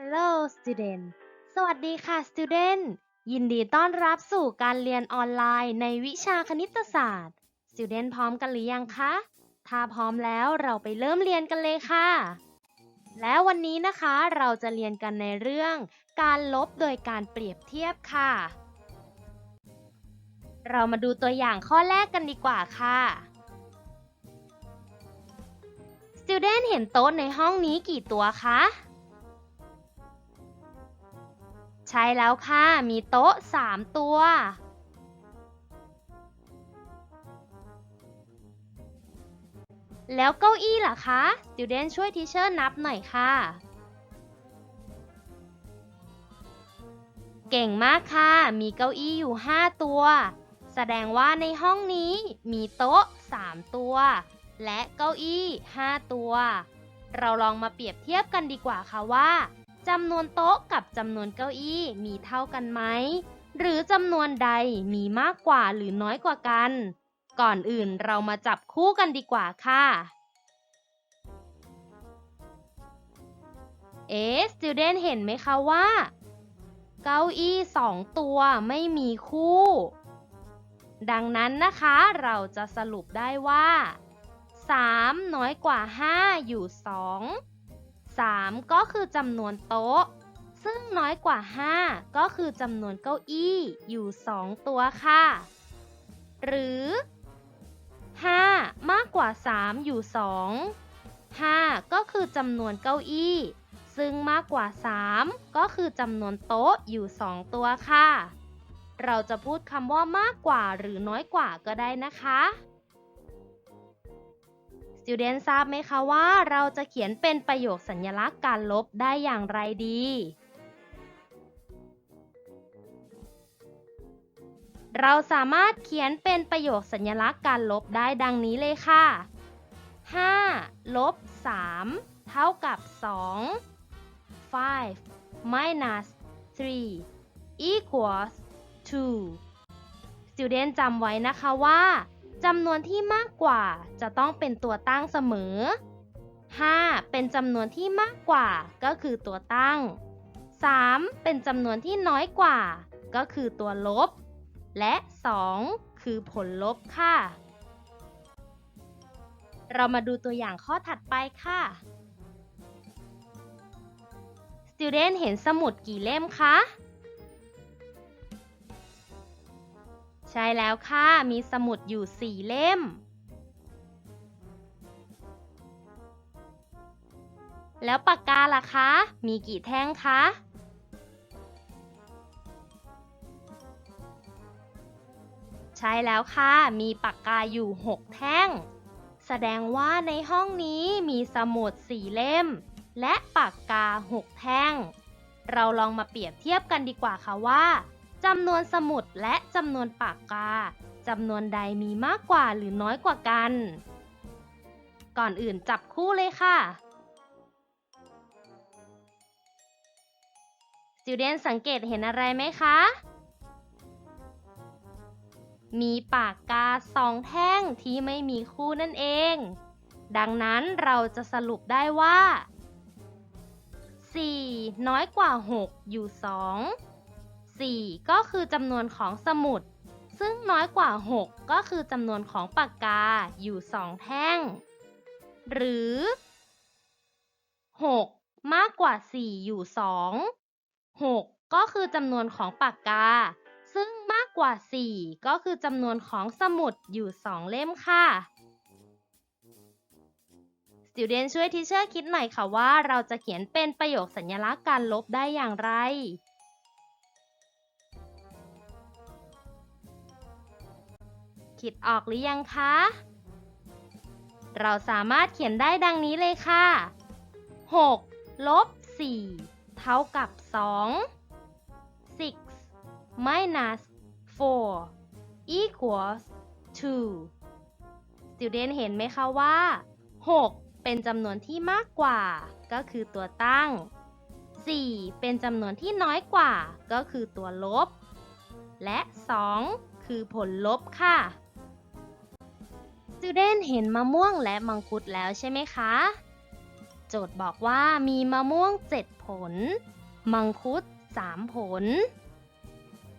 Hello student สวัสดีค่ะ student ยินดีต้อนรับสู่การเรียนออนไลน์ในวิชาคณิตศาสตร์ student พร้อมกันหรือยังคะ ถ้าพร้อมแล้วเราไปเริ่มเรียนกันเลยค่ะ และวันนี้นะคะเราจะเรียนกันในเรื่อง การลบโดยการเปรียบเทียบค่ะ เรามาดูตัวอย่างข้อแรกกันดีกว่าค่ะ student เห็นโต๊ะในห้องนี้กี่ตัวคะ ใช่แล้วค่ะ มีโต๊ะ 3 ตัว แล้วเก้าอี้ล่ะคะ Student ช่วยทีเชอร์นับหน่อยค่ะ เก่งมากค่ะ มีเก้าอี้อยู่ 5 ตัว แสดงว่าในห้องนี้มีโต๊ะ 3 ตัว และเก้าอี้ 5 ตัว เราลองมาเปรียบเทียบกันดีกว่าค่ะว่า จำนวนโต๊ะกับจำนวนเก้าอี้มีเท่ากันไหม หรือจำนวนใดมีมากกว่าหรือน้อยกว่ากัน ก่อนอื่นเรามาจับคู่กันดีกว่าค่ะ เอ๊ะ student เห็นไหมคะว่า เก้าอี้สองตัวไม่มีคู่ ดังนั้นนะคะเราจะสรุปได้ว่า 3 น้อยกว่า 5 อยู่ 2 3 ก็คือจำนวนโต๊ะ ซึ่งน้อยกว่า 5 ก็คือจำนวนเก้าอี้อยู่ 2 ตัวค่ะ หรือ 5 มากกว่า 3 อยู่ 2 5 ก็คือจำนวนเก้าอี้ ซึ่งมากกว่า 3 ก็คือจำนวนโต๊ะอยู่ 2 ตัวค่ะ เราจะพูดคำว่ามากกว่าหรือน้อยกว่าก็ได้นะคะ Student ทราบไหมคะว่าเราจะเขียนเป็นประโยคสัญลักษณ์การลบได้อย่างไรดี เราสามารถเขียนเป็นประโยคสัญลักษณ์การลบได้ดังนี้เลยค่ะ 5 ลบ 3 เท่ากับ 2 5 minus 3 equals 2 Student จำไว้นะคะว่า จำนวนที่มากกว่าจะต้องเป็นตัวตั้งเสมอ 5 เป็นจำนวนที่มากกว่าก็คือตัวตั้ง 3 เป็นจำนวนที่น้อยกว่า ก็คือตัวลบ และ 2 คือผลลบค่ะ เรามาดูตัวอย่างข้อถัดไปค่ะ Student เห็นสมุดกี่เล่มคะ ใช่แล้วค่ะ มีสมุดอยู่4เล่ม แล้วปากกาล่ะคะ มีกี่แท่งคะ ใช่แล้วค่ะ มีปากกาอยู่6แท่ง แสดงว่าในห้องนี้มีสมุด4เล่ม และปากกา6แท่ง เราลองมาเปรียบเทียบกันดีกว่าค่ะว่า จำนวนสมุดและจำนวนปากกาจำนวนใดมีมากกว่าหรือน้อยกว่ากัน ก่อนอื่นจับคู่เลยค่ะ Student สังเกตเห็นอะไรไหมคะ มีปากกาสองแท่งที่ไม่มีคู่นั่นเอง ดังนั้นเราจะสรุปได้ว่า 4 น้อยกว่า 6 อยู่ 2 4 ก็คือจำนวนของสมุด ซึ่งน้อยกว่า 6 ก็คือจำนวนของปากกาอยู่ 2 แท่ง หรือ 6 มากกว่า 4 อยู่ 2 6 ก็คือจำนวนของปากกา ซึ่งมากกว่า 4 ก็คือจำนวนของสมุดอยู่ 2 เล่มค่ะ Student ช่วยทีเชอร์คิดหน่อยค่ะว่าเราจะเขียนเป็นประโยคสัญลักษณ์การลบได้อย่างไร คิดออกหรือยังคะ เราสามารถเขียนได้ดังนี้เลยค่ะ 6 ลบ 4 เท่ากับ 2 6 minus 4 equals 2 Student เห็นไหมคะว่า 6 เป็นจำนวนที่มากกว่า ก็คือตัวตั้ง 4 เป็นจำนวนที่น้อยกว่า ก็คือตัวลบ และ 2 คือผลลบค่ะ Student เห็นมะม่วงและมังคุดแล้วใช่ไหมคะ โจทย์บอกว่ามีมะม่วง 7 ผล มังคุด 3 ผล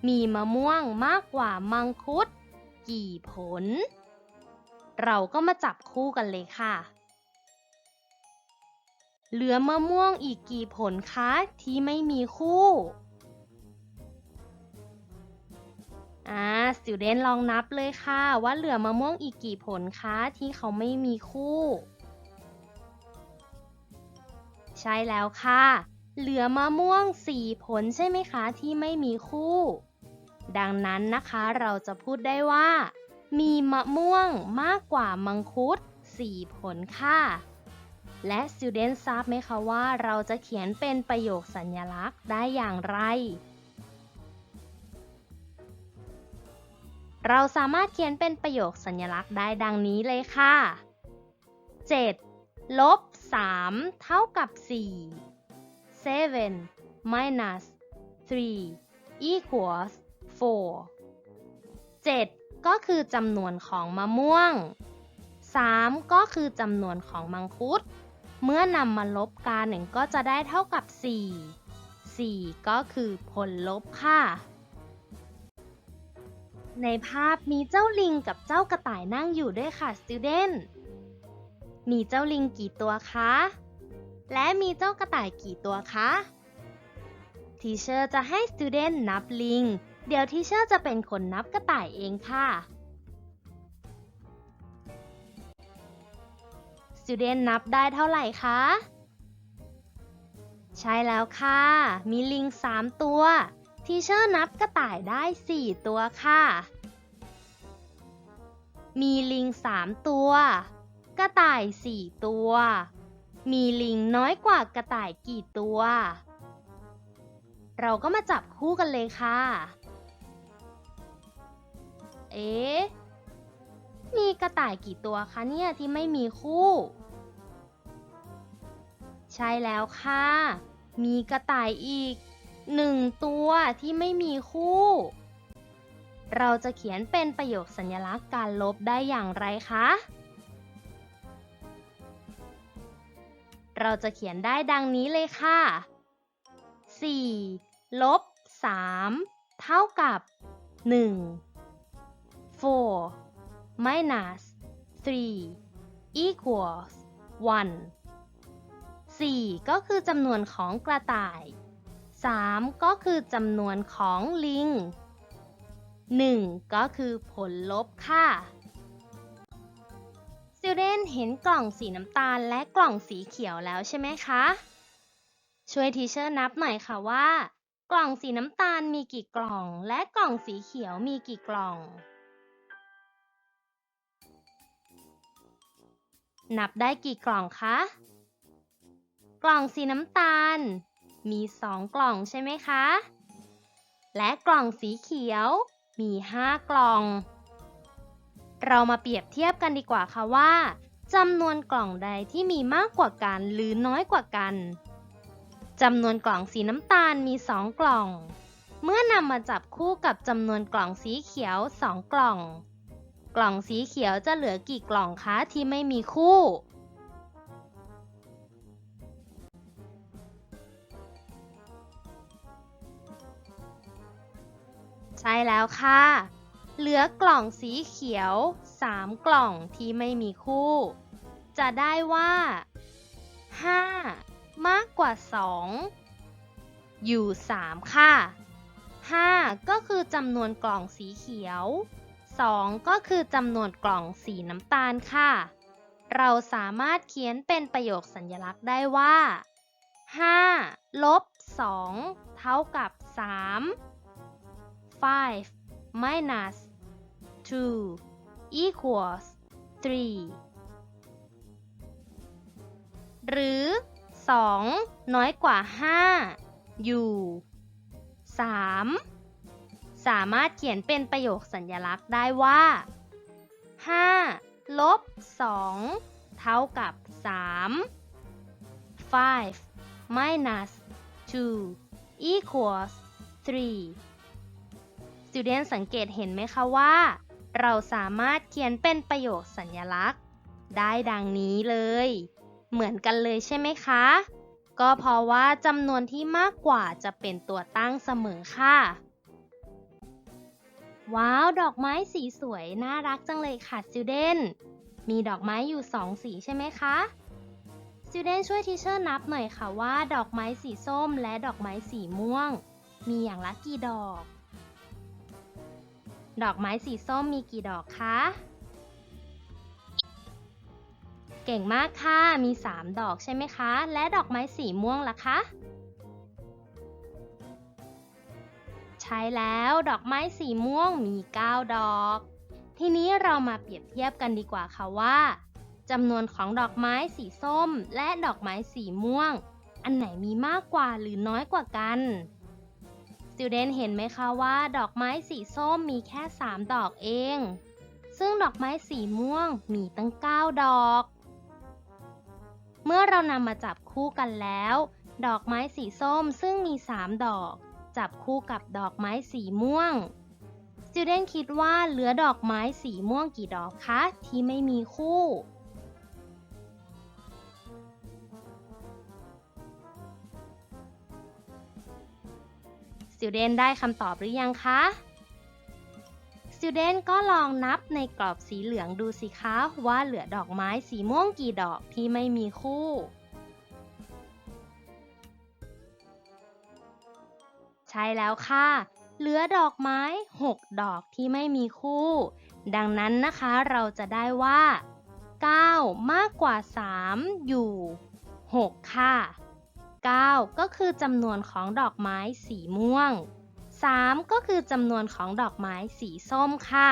มีมะม่วงมากกว่ามังคุด กี่ผล เราก็มาจับคู่กันเลยค่ะ เหลือมะม่วงอีกกี่ผลคะที่ไม่มีคู่ อ่าสติวเดนลองนับเลยค่ะ ว่าเหลือมะม่วงอีกกี่ผลคะที่เขาไม่มีคู่ ใช่แล้วค่ะ เหลือมะม่วง 4 ผลใช่ไหมคะที่ไม่มีคู่ ดังนั้นนะคะเราจะพูดได้ว่า มีมะม่วงมากกว่ามังคุด 4 ผลค่ะ และ student ทราบไหมคะว่าเราจะเขียนเป็นประโยคสัญลักษณ์ได้อย่างไร เราสามารถเขียนเป็นประโยคสัญลักษณ์ได้ดังนี้เลยค่ะ 7 ลบ 3 เท่ากับ 4 7 minus 3 equals 4 7 ก็คือจำนวนของมะม่วง 3 ก็คือจำนวนของมังคุด เมื่อนำมาลบกันก็จะได้เท่ากับ 4 4 ก็คือผลลบค่ะ ในภาพมีเจ้าลิงกับเจ้ากระต่ายนั่งอยู่ด้วยค่ะ student มีเจ้าลิงกี่ตัวคะ และมีเจ้ากระต่ายกี่ตัวคะทีเชอร์จะให้ student นับลิง เดี๋ยวทีเชอร์จะเป็นคนนับกระต่ายเองค่ะ student นับได้เท่าไหร่คะ ใช่แล้วค่ะ มีลิง 3 ตัว ทีเชอร์นับกระต่ายได้ 4 ตัวค่ะ มีลิง 3 ตัว กระต่าย 4 ตัว มีลิงน้อยกว่ากระต่ายกี่ตัว เราก็มาจับคู่กันเลยค่ะ เอ๊ะ มีกระต่ายกี่ตัวคะเนี่ยที่ไม่มีคู่ ใช่แล้วค่ะ มีกระต่ายอีก หนึ่งตัวที่ไม่มีคู่ เราจะเขียนเป็นประโยคสัญลักษณ์การลบได้อย่างไรคะ เราจะเขียนได้ดังนี้เลยค่ะ 4 ลบ 3 เท่ากับ 1 4 minus 3 equals 1 4 ก็คือจำนวนของกระต่าย 3 ก็คือจำนวนของลิง 1 ก็คือผลลบค่ะ Student เห็นกล่องสีน้ำตาลและกล่องสีเขียวแล้วใช่ไหมคะ ช่วยทีเชอร์นับหน่อยค่ะว่า กล่องสีน้ำตาลมีกี่กล่อง และกล่องสีเขียวมีกี่กล่อง นับได้กี่กล่องคะ กล่องสีน้ำตาล มีสองกล่องใช่ไหมคะ และกล่องสีเขียวมีห้ากล่อง เรามาเปรียบเทียบกันดีกว่าค่ะว่าจำนวนกล่องใดที่มีมากกว่ากันหรือน้อยกว่ากันจำนวนกล่องสีน้ำตาลมี 2 กล่อง เมื่อนำมาจับคู่กับจำนวนกล่องสีเขียว 2 กล่อง กล่องสีเขียวจะเหลือกี่กล่องคะที่ไม่มีคู่ ช่แล้วค่ะ เหลือกล่องสีเขียว 3 กล่องที่ไม่มีคู่ จะได้ว่า 5 มากกว่า 2 อยู่ 3 ค่ะ 5 ก็คือจำนวนกล่องสีเขียว 2 ก็คือจำนวนกล่องสีน้ำตาลค่ะ เราสามารถเขียนเป็นประโยคสัญลักษณ์ได้ว่า 5 ลบ 2 เท่ากับ 3 5 minus 2 equals 3 หรือ 2 น้อยกว่า 5 อยู่ 3 สามารถเขียนเป็นประโยคสัญลักษณ์ได้ว่า 5 ลบ 2 เท่ากับ 3 5 minus 2 equals 3 Student สังเกตเห็นไหมคะว่า เราสามารถเขียนเป็นประโยคสัญลักษณ์ ได้ดังนี้เลย เหมือนกันเลยใช่ไหมคะ ก็เพราะว่าจำนวนที่มากกว่าจะเป็นตัวตั้งเสมอค่ะ ว้าว ดอกไม้สีสวย น่ารักจังเลยค่ะ student มีดอกไม้อยู่สองสีใช่ไหมคะ student ช่วยทีเชอร์นับหน่อยค่ะว่า ดอกไม้สีส้มและดอกไม้สีม่วง มีอย่างละกี่ดอก ดอกไม้สีส้มมีกี่ดอกคะ เก่งมากค่ะ มี 3 ดอกใช่ไหมคะ และดอกไม้สีม่วงล่ะคะ ใช่แล้วดอกไม้สีม่วงมี 9 ดอก ทีนี้เรามาเปรียบเทียบกันดีกว่าค่ะว่าจำนวนของดอกไม้สีส้ม และดอกไม้สีม่วง อันไหนมีมากกว่าหรือน้อยกว่ากัน Student เห็นไหมคะว่าดอกไม้สีส้มมีแค่ 3 ดอกเอง ซึ่งดอกไม้สีม่วงมีตั้ง 9 ดอก เมื่อเรานำมาจับคู่กันแล้ว ดอกไม้สีส้มซึ่งมี 3 ดอก จับคู่กับดอกไม้สีม่วง Student คิดว่าเหลือดอกไม้สีม่วงกี่ดอกคะที่ไม่มีคู่ Student ได้คำตอบหรือยังคะ Student ก็ลองนับในกรอบสีเหลืองดูสิคะว่าเหลือดอกไม้สีม่วงกี่ดอกที่ไม่มีคู่ใช่แล้วค่ะ เหลือดอกไม้ 6 ดอกที่ไม่มีคู่ ดังนั้นนะคะเราจะได้ว่า 9 มากกว่า 3 อยู่ 6 ค่ะ 9 ก็คือจำนวนของดอกไม้สีม่วง 3 ก็คือจำนวนของดอกไม้สีส้มค่ะ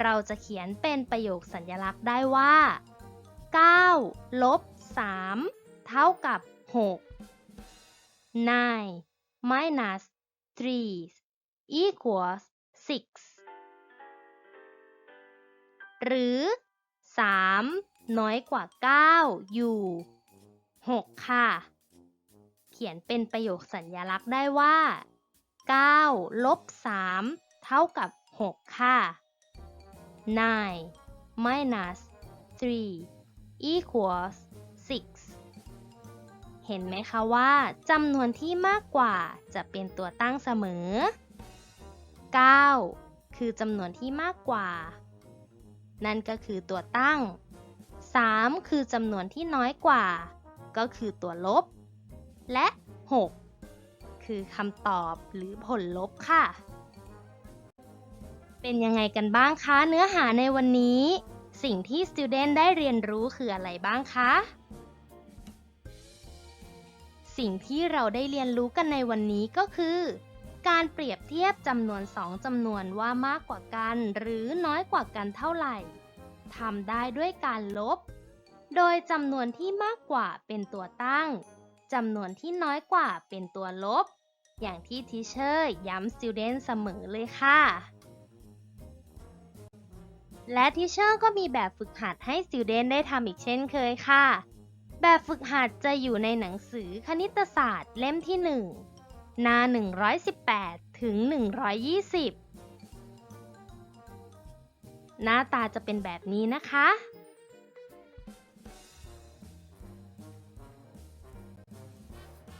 เราจะเขียนเป็นประโยคสัญลักษณ์ได้ว่า 9 ลบ 3 เท่ากับ 6 9 minus 3 equals 6 หรือ 3 น้อยกว่า 9 อยู่ 6 ค่ะ เขียนเป็นประโยคสัญลักษณ์ได้ว่า9ลบ3เท่ากับ 6 ค่ะ 9 minus 3 equals 6 เห็นไหมคะว่าจำนวนที่มากกว่าจะเป็นตัวตั้งเสมอ 9 คือจำนวนที่มากกว่า นั่นก็คือตัวตั้ง 3 คือจำนวนที่น้อยกว่า ก็คือตัวลบ และ 6 คือคำตอบหรือผลลบค่ะ เป็นยังไงกันบ้างคะเนื้อหาในวันนี้ สิ่งที่ student ได้เรียนรู้คืออะไรบ้างคะ สิ่งที่เราได้เรียนรู้กันในวันนี้ก็คือการเปรียบเทียบจำนวนสองจำนวนว่ามากกว่ากัน หรือน้อยกว่ากันเท่าไหร่ทำได้ด้วยการลบ โดยจำนวนที่มากกว่าเป็นตัวตั้ง จำนวนที่น้อยกว่าเป็นตัวลบ อย่างที่ทีเชอร์ย้ำ student เสมอเลยค่ะ และทีเชอร์ก็มีแบบฝึกหัดให้ student ได้ทำอีกเช่นเคยค่ะ แบบฝึกหัดจะอยู่ในหนังสือคณิตศาสตร์เล่มที่ 1 หน้า 118 ถึง 120 หน้าตาจะเป็นแบบนี้นะคะ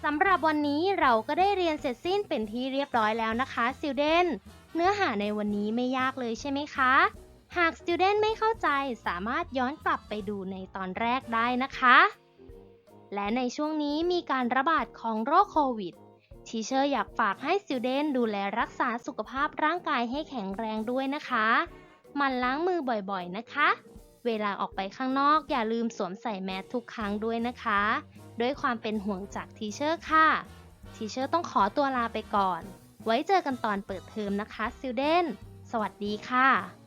สำหรับวันนี้เราก็ได้เรียนเสร็จสิ้นเป็นที่เรียบร้อยแล้วนะคะ student เนื้อหาในวันนี้ไม่ยากเลยใช่ไหมคะ หาก student ไม่เข้าใจสามารถย้อนกลับไปดูในตอนแรกได้นะคะ และในช่วงนี้มีการระบาดของโรคโควิดทีเชอร์อยากฝากให้ student ดูแลรักษาสุขภาพร่างกายให้แข็งแรงด้วยนะคะมันล้างมือบ่อยๆนะคะ เวลาออกไปข้างนอกอย่าลืมสวมใส่แมสทุกครั้งด้วยนะคะ ด้วยความเป็นห่วงจากทีเชอร์ค่ะ ทีเชอร์ต้องขอตัวลาไปก่อน ไว้เจอกันตอนเปิดเทอมนะคะซิลเดนสวัสดีค่ะ